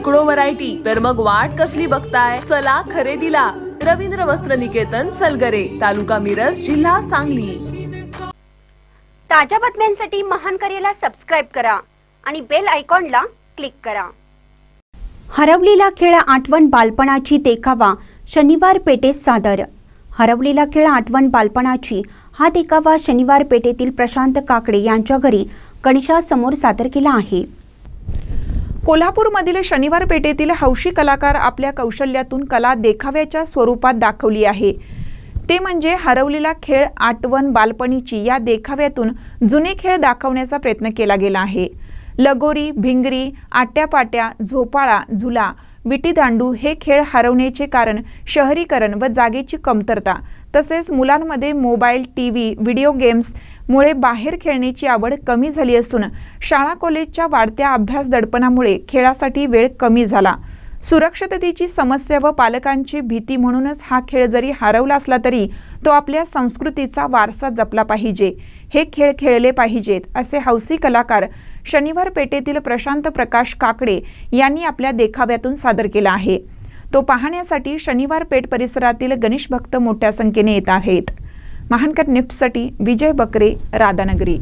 शेकडो व्हरायटी तर मग वाट कसली बघताय? चला खरेदीला. रवींद्र वस्त्र निकेतन सलगरे तालुका मिरज जिल्हा सांगली. ताज्या बातम्यांसाठी महान करेला सबस्क्राईब करा आणि बेल आयकॉनला क्लिक करा. हरवलेला खेळ आठवण बालपणाची देखावा शनिवार पेठेत सादर. हरवलेला खेळ आठवण बालपणाची हा देखावा शनिवार पेठेतील प्रशांत काकडे यांच्या घरी गणेशासमोर सादर केला आहे. कोल्हापूरमधील शनिवार पेठेतील हौशी कलाकार आपल्या कौशल्यातून कला देखाव्याच्या स्वरूपात दाखवली आहे. ते म्हणजे हरवलेला खेळ आठवण बालपणीची या देखाव्यातून जुने खेळ दाखवण्याचा प्रयत्न केला गेला आहे. लगोरी भिंगरी आट्यापाट्या झोपाळा झुला विटीदांडू हे खेळ हरवण्याचे कारण शहरीकरण व जागेची कमतरता तसेच मुलांमध्ये मोबाईल टी व्ही व्हिडिओ गेम्समुळे बाहेर खेळण्याची आवड कमी झाली असून शाळा कॉलेजच्या वाढत्या अभ्यास दडपणामुळे खेळासाठी वेळ कमी झाला. सुरक्षिततेची समस्या व पालकांची भीती म्हणूनच हा खेळ जरी हरवला असला तरी तो आपल्या संस्कृतीचा वारसा जपला पाहिजे. हे खेळ खेळले पाहिजेत असे हौसी कलाकार शनिवार पेठेतील प्रशांत प्रकाश काकडे यांनी आपल्या देखाव्यातून सादर केला आहे. तो पाहण्यासाठी शनिवार पेठ परिसरातील गणेश भक्त मोठ्या संख्येने येत आहेत. महानकर निफ्टसाठी विजय बकरे राधानगरी.